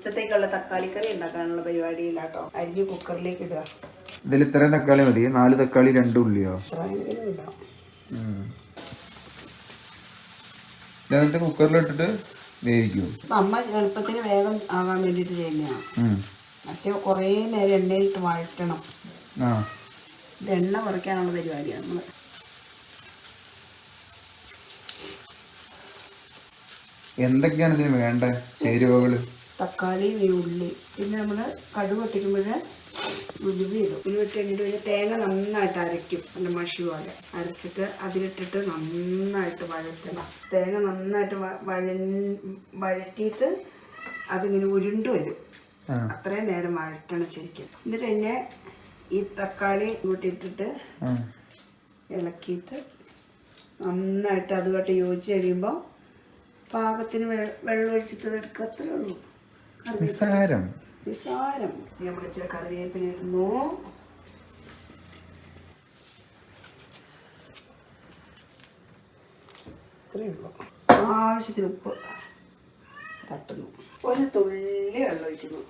ഉച്ചത്തേക്കുള്ള തക്കാളി കറി ഉണ്ടാക്കാനുള്ള പരിപാടിയില്ലാട്ടോ അരിഞ്ഞ് കുക്കറിലേക്ക് ഇടുക. ഇതിൽ ഇത്രയും തക്കാളി മതി. നാല് തക്കാളി രണ്ട് ഉള്ളിയോ? എന്നിട്ട് കുക്കറിലിട്ടിട്ട് വേവിക്കൂ? അപ്പം അമ്മ എളുപ്പത്തിന് വേഗം ആകാൻ വേണ്ടിയിട്ട് ചെയ്യുന്നതാണ്. മറ്റേ കുറേ നേരം എണ്ണയിലിട്ട് വഴറ്റണം. ഇത് എണ്ണ കുറയ്ക്കാനുള്ള പരിപാടിയാണ് നമ്മൾ എന്തൊക്കെയാണ് ഇതിന് വേണ്ട? ചേരുവകൾ തക്കാളി ഈ ഉള്ളി. പിന്നെ നമ്മൾ കടുക് പൊട്ടിക്കുമ്പോൾ ഉലുവ ഇടും. ഉലുവ ഇട്ട് കഴിഞ്ഞിട്ട് പിന്നെ തേങ്ങ നന്നായിട്ട് അരയ്ക്കും. എന്റെ മഷി പോലെ. അരച്ചിട്ട് അതിലിട്ടിട്ട് നന്നായിട്ട് വഴറ്റണം. തേങ്ങ നന്നായിട്ട് വഴ വഴറ്റിയിട്ട് അതിങ്ങനെ ഉരുണ്ട് വരും. അത്രയും നേരം വഴറ്റണം ശരിക്കും. എന്നിട്ട് പിന്നെ ഈ തക്കാളി കൂട്ടിയിട്ടിട്ട്. ഇളക്കിയിട്ട് നന്നായിട്ട് അതുമായിട്ട് യോജിച്ച് കഴിയുമ്പോൾ പാകത്തിന് വെള്ളം ഒഴിച്ചിട്ട് എടുക്കത്രേ ഉള്ളൂ. നിസ്സാരം. നിസാരം നമ്മൾ ഇച്ചിരി കറിവേപ്പില ഇടുന്നു. ആവശ്യത്തിന് ഉപ്പ് തട്ടുന്നു. ഒരു തുള്ളി വെള്ളം ഒഴിക്കുന്നു.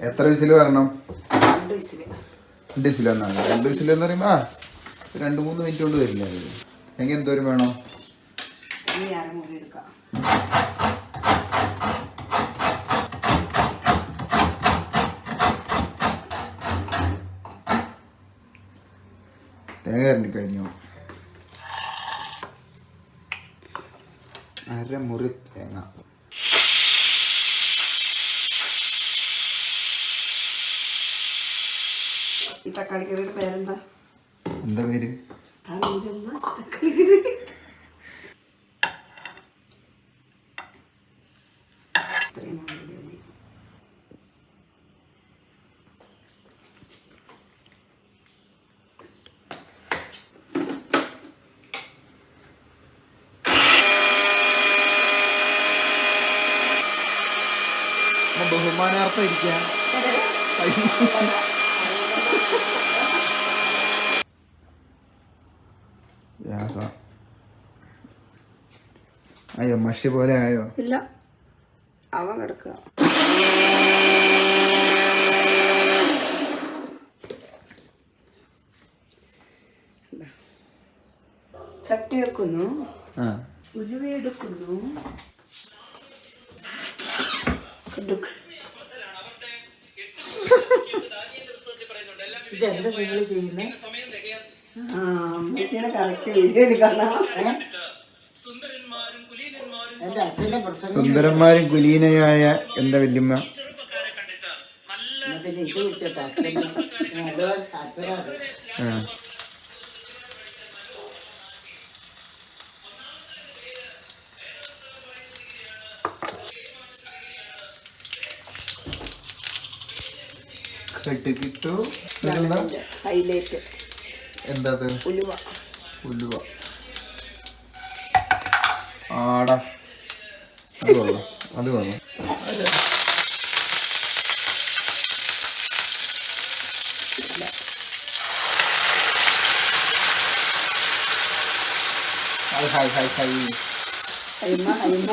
എത്ര വിസിൽ വരണം? രണ്ട് വിസിൽ. രണ്ട് വിസിൽ എന്നാണ് രണ്ട് എന്ന് പറയുമ്പോ ആ രണ്ട് മൂന്ന് മിനിറ്റ് കൊണ്ട് വരില്ല എങ്ങനെ എന്തോരം വേണോ? തേങ്ങ കരണ്ടി കഴിഞ്ഞു? അരമുറി തേങ്ങ. ഈ തക്കാളി കറിയുടെ പേരെന്താ? എന്താ പേര്? തക്കാളി കറി. ബഹുമാനാർത്ഥം ഇരിക്കാൻ അയ്യോ മഷി പോലെ ആയോ? ഇല്ല. അവ കിടക്കുക. ചട്ടി വെക്കുന്നു. ഇതെന്താ നിങ്ങൾ ചെയ്യുന്നത് ആ അമ്മച്ചീനെ കറക്റ്റ് വീഡിയോയിൽ കാണാം. സുന്ദരന്മാരും കുലീനയായ എന്താ വല്യമ്മ? ഹൈലൈറ്റ് എന്താ ഉലുവ. ഉലുവ. ആടാ. അത് കൊള്ളാം അത് കൊള്ളാം hi hi hi hi Haima Haima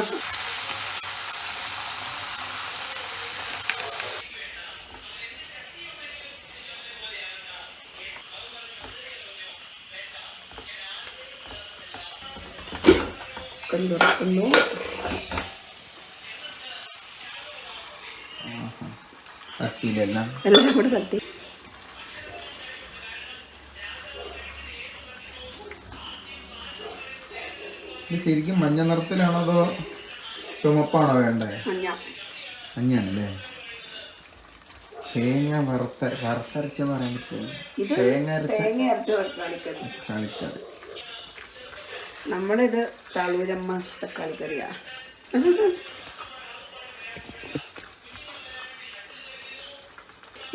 തുറക്കുന്നു അസിലെല്ലാം എല്ലാം കൂടെ തട്ടി. ഇത് ശരിക്കും മഞ്ഞ നിറത്തിലാണോ അതോ ചുമപ്പാണോ വേണ്ടത് മഞ്ഞ. മഞ്ഞാണല്ലേ തേങ്ങ വറുത്ത വറുത്തരച്ചെന്ന് പറയാൻ പറ്റുമോ? തേങ്ങ അരച്ച തക്കാളിക്കറി. നമ്മളിത് തളൂരമ്മ തക്കാളിക്കറിയാ.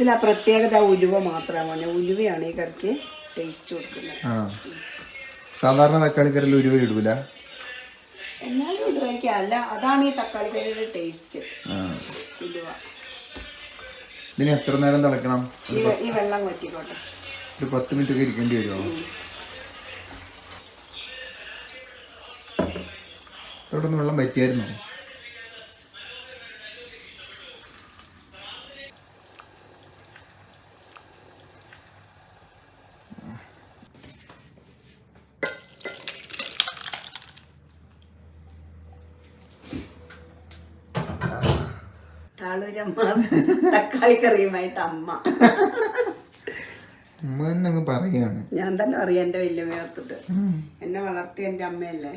ഇതിൽ ആ പ്രത്യേകത ഉലുവ മാത്രമാണ് ഉലുവയാണ് ഈ കറിക്ക് ടേസ്റ്റ് കൊടുക്കുന്നത്. സാധാരണ തക്കാളി കറിയിൽ ഉരുവ ഇടൂല? എന്നാലും ഉലുവയ്ക്ക് അല്ല അതാണ് ഈ തക്കാളി കറിയുടെ ടേസ്റ്റ് ഉലുവ. ഇതിന് എത്ര നേരം തിളക്കണം? ഈ വെ- ഈ വെള്ളം വറ്റിക്കോട്ടെ. ഒരു പത്ത് മിനിറ്റ് ഒക്കെ ഇരിക്കേണ്ടി വരുമോ നിന്ന് വെള്ളം പറ്റിയായിരുന്നോ താളൂരമ്മ തക്കാളി കറിയുമായിട്ട് അമ്മ. അമ്മ തന്നെ പറയാണ്. ഞാൻ തന്നെ അറിയാം എന്റെ വല്യമ്മ ഓർത്തിട്ട്. എന്നെ വളർത്തിയ എന്റെ അമ്മയല്ലേ.